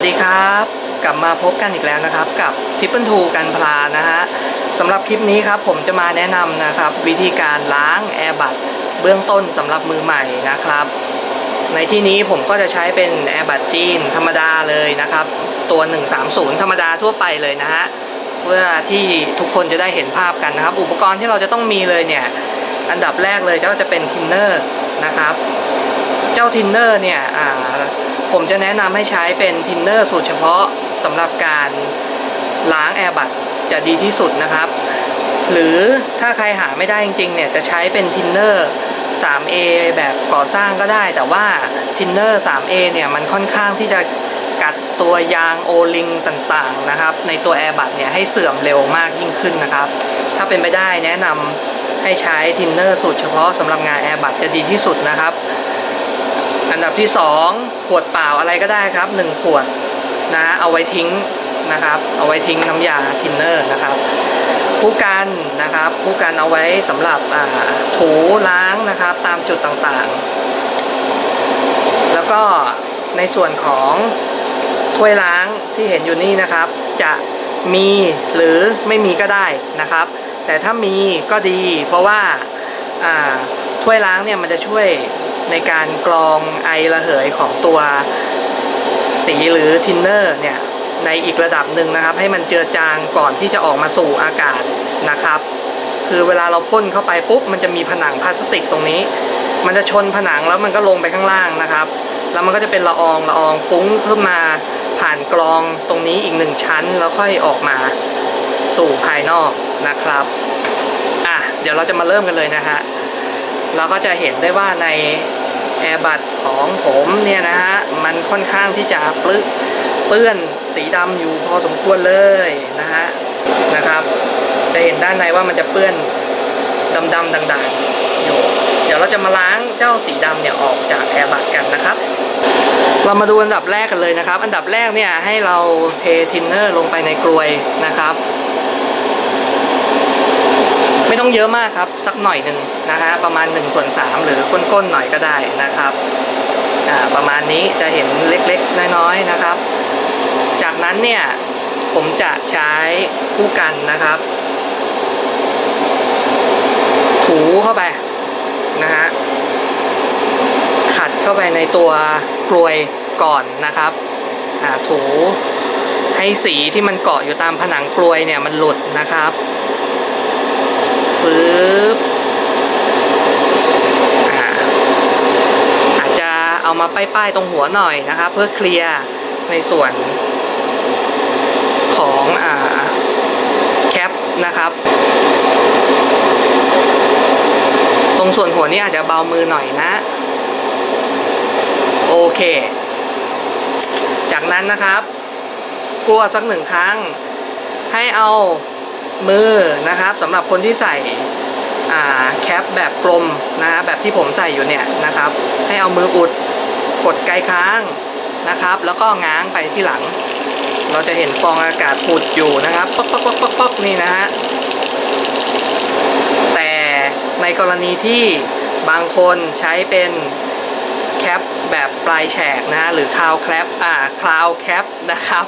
สวัสดีครับ กลับมาพบกันอีกแล้วนะครับ กับทิปเปิลทูกันพลานะฮะสำหรับคลิปนี้ครับผมจะมาแนะนำนะครับ วิธีการล้างแอร์บัตเบื้องต้นสำหรับมือใหม่นะครับ ในที่นี้ผมก็จะใช้เป็นแอร์บัตจีนธรรมดาเลยนะครับ ตัว 130 ธรรมดาทั่วไปเลยนะฮะเพื่อที่ทุกคนจะได้เห็นภาพกันนะครับ อุปกรณ์ที่เราจะต้องมีเลยเนี่ย อันดับแรกเลยก็จะเป็นทินเนอร์ นะครับ เจ้าทินเนอร์เนี่ยผมจะแนะนำให้ใช้เป็นทินเนอร์สูตรเฉพาะสำหรับการล้างแอร์บัตจะดีที่สุดนะครับ หรือถ้าใครหาไม่ได้จริงๆเนี่ยจะใช้เป็นทินเนอร์ 3A แบบก่อสร้างก็ได้ แต่ว่าทินเนอร์ 3A เนี่ยมันค่อนข้างที่จะกัดตัวยางโอลิงต่างๆนะครับ ในตัวแอร์บัตเนี่ยให้เสื่อมเร็วมากยิ่งขึ้นนะครับ ถ้าเป็นไปได้แนะนำ ให้ใช้ทินเนอร์สูตรเฉพาะสำหรับงานแอร์บัตจะดีที่สุดนะครับ อันดับที่ 2 ขวดเปล่าอะไรก็ได้ครับ 1 ขวดนะเอาไว้ทิ้งนะครับ เอาไว้ทิ้งน้ำยาทินเนอร์นะครับผู้กันนะครับผู้กันเอาไว้สำหรับถูล้างนะครับตามจุดต่างๆ แล้วก็ในส่วนของถ้วยล้างที่เห็นอยู่นี่นะครับ จะมีหรือไม่มีก็ได้นะครับ แต่ถ้ามีก็ดี เพราะว่าถ้วยล้างเนี่ยมันจะช่วยในการกรองไอระเหยของตัวสีหรือทินเนอร์เนี่ยในอีกระดับหนึ่งนะครับ ให้มันเจือจางก่อนที่จะออกมาสู่อากาศนะครับ คือเวลาเราพ่นเข้าไปปุ๊บมันจะมีผนังพลาสติกตรงนี้ มันจะชนผนังแล้วมันก็ลงไปข้างล่างนะครับ แล้วมันก็จะเป็นละอองละอองฟุ้งขึ้นมาผ่านกรองตรงนี้อีกหนึ่งชั้นแล้วค่อยออกมาสู่ภายนอก นะครับอะเดี๋ยวเราจะมาเริ่มกันเลยนะฮะเราก็จะเห็นได้ว่าในแอร์บัตของผมเนี่ยนะฮะมันค่อนข้างที่จะปลึกเปื้อนสีดำอยู่พอสมควรเลยนะฮะนะครับจะเห็นด้านในว่ามันจะเปื้อนดำๆด่างๆอยู่เดี๋ยวเราจะมาล้างเจ้าสีดำเนี่ยออกจากแอร์บัตกันนะครับ เรามาดูอันดับแรกกันเลยนะครับ อันดับแรกเนี่ยให้เราเททินเนอร์ลงไปในกลวยนะครับ ไม่ต้องเยอะมากครับ สักหน่อยหนึ่งนะฮะประมาณ1ส่วน3หรือก้นๆหน่อยก็ได้นะครับประมาณนี้จะเห็นเล็กๆ น้อยๆนะครับ จากนั้นเนี่ยผมจะใช้คู่กันนะครับ ถูเข้าไปนะฮะขัดเข้าไปในตัวกลวยก่อนนะครับถูให้สีที่มันเกาะอยู่ตามผนังกลวยเนี่ยมันหลุดนะครับ ปึ๊บอาจจะเอามาป้ายๆตรงหัวหน่อยนะครับเพื่อเคลียร์ในส่วนของอ่าแคปนะครับ ตรงส่วนหัวนี่อาจจะเบามือหน่อยนะ โอเค จากนั้นนะครับกลัวสักหนึ่งครั้งให้เอา มือนะครับสำหรับคนที่ใส่แคปแบบกลมนะฮะแบบที่ผมใส่อยู่เนี่ยนะครับให้เอามืออุดกดไกลค้างนะครับ แล้วก็ง้างไปที่หลัง เราจะเห็นฟองอากาศผุดอยู่นะครับป๊อกป๊อกป๊อกป๊อกป๊อกนี่นะฮะแต่ในกรณีที่บางคนใช้เป็นแคปแบบปลายแฉกนะฮะหรือคาวแคปอ่าคลาวแคปนะครับ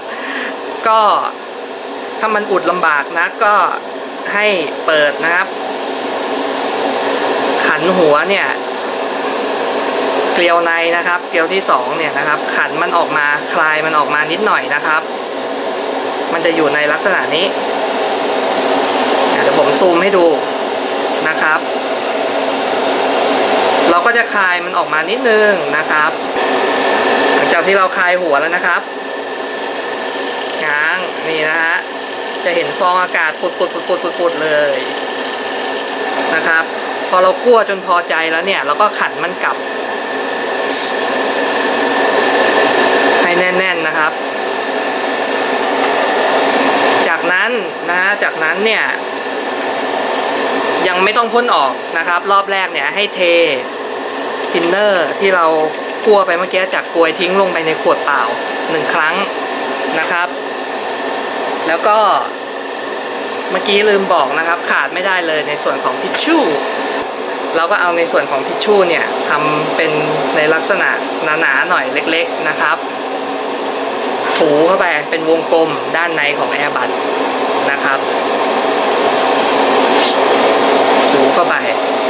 ก็ ถ้ามันอุดลำบากนะก็ให้เปิดนะครับ ขันหัวเนี่ย เกลียวในนะครับ เกลียวที่สองเนี่ยนะครับ ขันมันออกมาคลายมันออกมานิดหน่อยนะครับ มันจะอยู่ในลักษณะนี้เดี๋ยวผมซูมให้ดูนะครับ เราก็จะคลายมันออกมานิดนึงนะครับ หลังจากที่เราคลายหัวแล้วนะครับง้างนี่นะฮะ จะเห็นฟองอากาศปุดปุดปุดปุดปุดปุดเลยนะครับ พอเรากลัวจนพอใจแล้วเนี่ย เราก็ขันมันกลับ ให้แน่น ๆนะครับ จากนั้นนะฮะจากนั้นเนี่ยยังไม่ต้องพ่นออกนะครับ รอบแรกเนี่ยให้เททินเนอร์ที่เรากลัวไปเมื่อกี้จากกลวยทิ้งลงไปในขวดเปล่าหนึ่งครั้งนะครับ แล้วก็เมื่อกี้ลืมบอกนะครับ ขาดไม่ได้เลยในส่วนของทิชชู่เราก็เอาในส่วนของทิชชู่เนี่ยทำเป็นในลักษณะหนาๆหน่อยเล็กๆนะครับ ถูเข้าไปเป็นวงกลมด้านในของแอร์บัตนะครับถูเข้าไป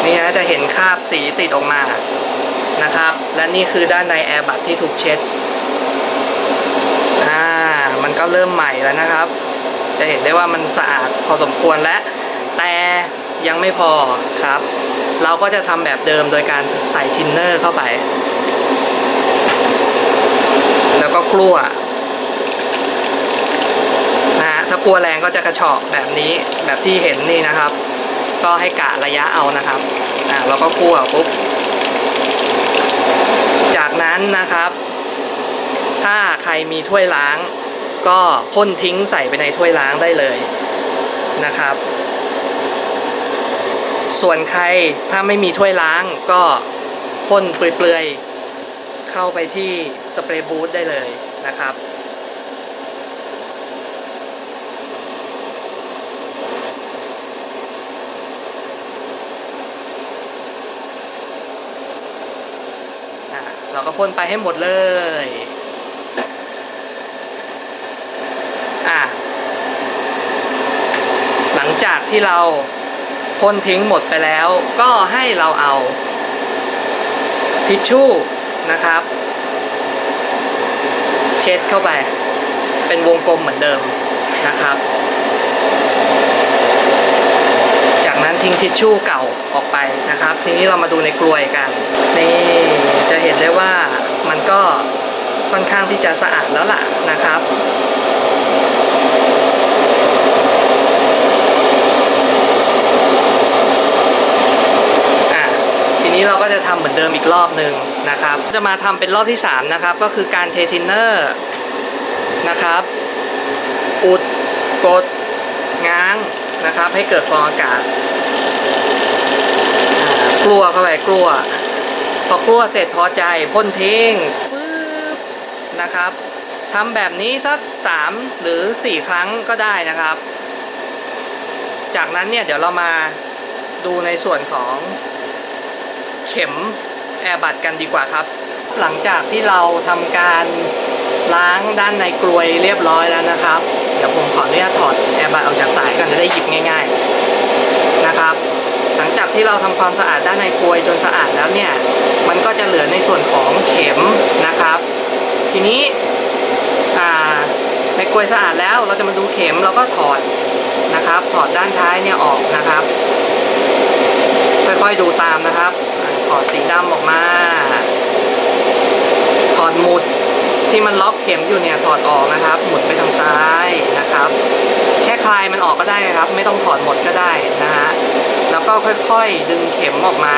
นี่นะจะเห็นคราบสีติดออกมานะครับ และนี่คือด้านในแอร์บัตที่ถูกเช็ดอ่ามันก็เริ่มใหม่แล้วนะครับ จะเห็นได้ว่ามันสะอาดพอสมควรและ แต่ยังไม่พอครับ เราก็จะทำแบบเดิมโดยการใส่ทินเนอร์เข้าไป แล้วก็กลัวนะฮะถ้ากลัวแรงก็จะกระเฉาะแบบนี้แบบที่เห็นนี่นะครับ ก็ให้กะระยะเอานะครับอ่าเราก็กลัวปุ๊บจากนั้นนะครับ ถ้าใครมีถ้วยล้าง ก็พ่นทิ้งใส่ไปในถ้วยล้างได้เลยนะครับ ส่วนใครถ้าไม่มีถ้วยล้างก็พ่นเปลือยๆ เข้าไปที่สเปรย์บูธได้เลยนะครับอะเราก็พ่นไปให้หมดเลย อะ หลังจาก ที่เราพ่นทิ้งหมดไปแล้ว ก็ให้เราเอาทิชชู่นะครับ เช็ดเข้าไปเป็นวงกลมเหมือนเดิมนะครับ จากนั้นทิ้งทิชชู่เก่าออกไปนะครับ ทีนี้เรามาดูในกลวยกัน นี่จะเห็นได้ว่ามันก็ค่อนข้างที่จะสะอาดแล้วล่ะนะครับ อะที นี้เราก็จะทำเหมือนเดิมอีกรอบหนึ่งนะครับ จะมาทำเป็นรอบที่ 3 นะครับ ก็คือการเททินเนอร์นะครับ อุดกดง้างนะครับ ให้เกิดฟองอากาศกลัวเข้าไปกลัวพอกลัวเสร็จพอใจพ่นทิ้งปึ๊บนะครับทำแบบนี้สัก 3 หรือ 4 ครั้งก็ได้นะครับ จากนั้นเนี่ยเดี๋ยวเรามาดูในส่วนของ เข็มแอร์บัดกันดีกว่าครับ หลังจากที่เราทำการล้างด้านในกลวยเรียบร้อยแล้วนะครับ เดี๋ยวผมขออนุญาตถอดแอร์บัดออกจากสายกันจะได้หยิบง่าย ๆนะครับ หลังจากที่เราทำความสะอาดด้านในกลวยจนสะอาดแล้วเนี่ย มันก็จะเหลือในส่วนของเข็มนะครับ ทีนี้ในกลวยสะอาดแล้วเราจะมาดูเข็มเราก็ถอดนะครับ ถอดด้านท้ายเนี่ยออกนะครับ ค่อยๆดูตามนะครับ ถอดสีดำออกมา ถอดหมุดที่มันล็อกเข็มอยู่เนี่ยถอดออกนะครับ หมุนไปทางซ้ายนะครับ แค่คลายมันออกก็ได้ครับ ไม่ต้องถอดหมดก็ได้นะฮะแล้วก็ค่อยๆ ดึงเข็มออกมา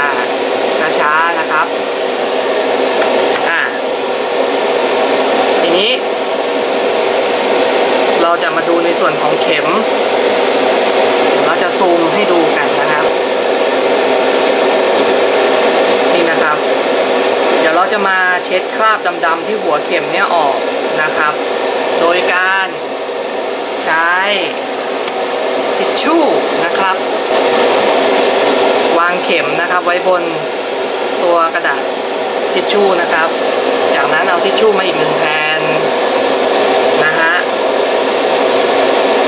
ช้าๆนะครับอ่าทีนี้ เราจะมาดูในส่วนของเข็ม เราจะซูมให้ดูกันนะครับ เราจะมาเช็ดคราบดำๆที่หัวเข็มเนี่ยออกนะครับ โดยการใช้ทิชชู่นะครับ วางเข็มนะครับไว้บนตัวกระดาษทิชชู่นะครับ จากนั้นเอาทิชชู่มาอีกหนึ่งแผ่นนะฮะ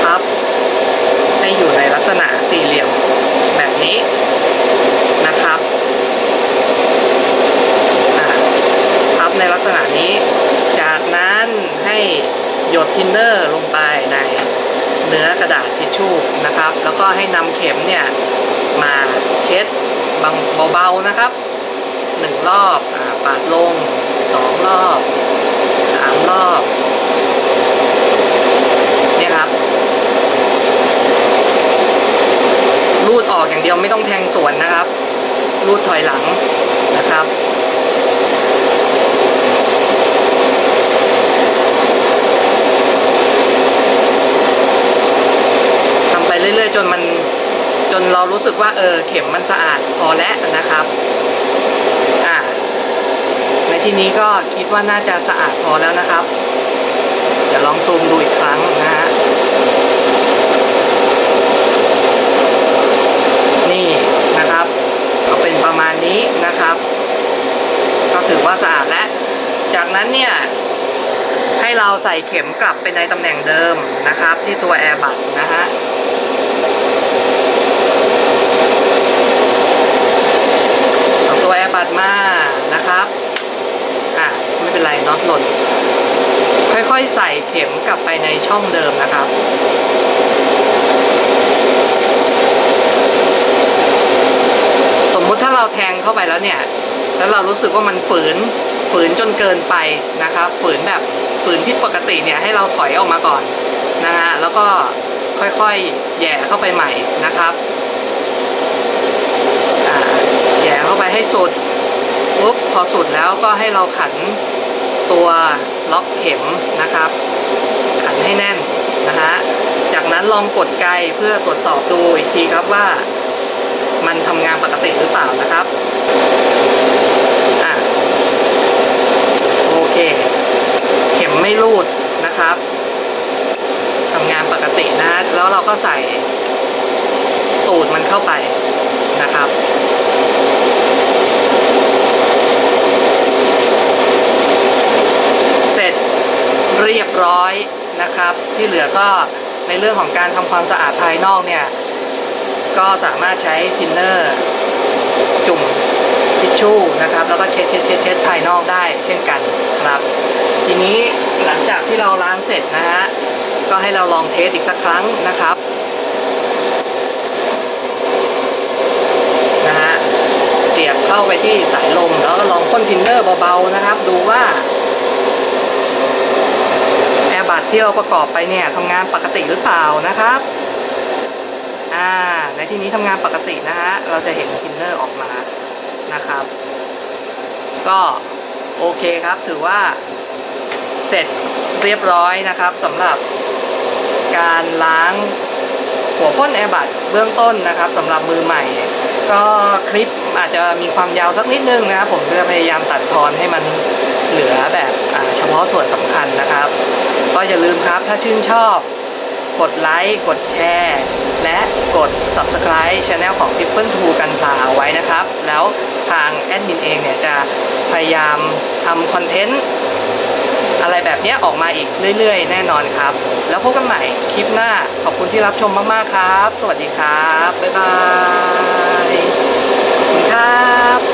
พับให้อยู่ในลักษณะสี่เหลี่ยมแบบนี้นะครับ อะพับในลักษณะนี้ จากนั้นให้ ทินเนอร์ลงไปในเนื้อกระดาษทิชชู่นะครับ แล้วก็ให้นำเข็มเนี่ยมาเช็ดบางเบาๆนะครับหนึ่งรอบอปาดลงสองรอบสามรอบเนี่ยครับ รูดออกอย่างเดียวไม่ต้องแทงสวนนะครับ รูดถอยหลังนะครับ ทำไป เรื่อยๆ จนมันจนเรารู้สึกว่าเออเข็มมันสะอาดพอแล้วนะครับอ่าในที่นี้ก็คิดว่าน่าจะสะอาดพอแล้วนะครับ เดี๋ยวลองซูมดูอีกครั้งนะฮะนี่นะครับ ก็เป็นประมาณนี้นะครับ ก็ถือว่าสะอาดแล้วจากนั้นเนี่ยให้เราใส่เข็มกลับไปในตำแหน่งเดิมนะครับ ที่ตัวแอร์บัตนะฮะเอาตัวแอร์บัตมานะครับอะไม่เป็นไรน็อตหล่น ค่อยๆ ใส่เข็มกลับไปในช่องเดิมนะครับสมมุติถ้าเราแทงเข้าไปแล้วเนี่ย แล้วเรารู้สึกว่ามันฝืน ฝืนจนเกินไปนะครับ ฝืนแบบฝืนผิดปกติเนี่ยให้เราถอยออกมาก่อนนะฮะ แล้วก็ค่อยๆ แย่เข้าไปใหม่นะครับแย่เข้าไปให้สุดปุ๊บพอสุดแล้วก็ให้เราขันตัวล็อกเข็มนะครับ ให้แน่นนะฮะ จากนั้นลองกดไกเพื่อตรวจสอบดูอีกทีครับว่า มันทำงานปกติหรือเปล่านะครับอะโอเค เข็มไม่รูดนะครับทำงานปกตินะฮะแล้วเราก็ใส่ตูดมันเข้าไปนะครับ เสร็จเรียบร้อยนะครับ ที่เหลือก็ในเรื่องของการทำความสะอาดภายนอกเนี่ย ก็สามารถใช้ทินเนอร์ จุ่มทิชชู่นะครับ แล้วก็เช็ดเช็ดเช็ดเช็ดภายนอกได้เช่นกันครับ ทีนี้หลังจากที่เราล้างเสร็จนะฮะก็ให้เราลองเทสอีกสักครั้งนะครับนะฮะเสียบเข้าไปที่สายลมแล้วก็ลองพ่นทินเนอร์เบาๆนะครับ ดูว่า แอร์บัตที่เราประกอบไปเนี่ยทำงานปกติหรือเปล่านะครับอ่าในที่นี้ทำงานปกตินะฮะเราจะเห็นทินเนอร์ออกมานะครับ ก็โอเคครับถือว่าเสร็จเรียบร้อยนะครับสำหรับการล้างหัวพ่นแอร์บัตเบื้องต้นนะครับสำหรับมือใหม่ ก็คลิปอาจจะมีความยาวสักนิดนึงนะครับผมจะพยายามตัดทอนให้มันเหลือแบบ เฉพาะส่วนสำคัญนะครับ ก็อย่าลืมครับถ้าชื่นชอบ กดไลค์ กดแชร์ และกด Subscribe Channel ของ Triple t o กันพาเอาไว้นะครับ แล้วทางแอดมินเองเนี่ยจะพยายามทำคอนเทนต์อะไรแบบเนี้ยออกมาอีกเรื่อยๆ แน่นอนครับ แล้วพบกันใหม่คลิปหน้า ขอบคุณที่รับชมมากๆครับ สวัสดีครับ บ๊ายบาย ขอบคุณครับ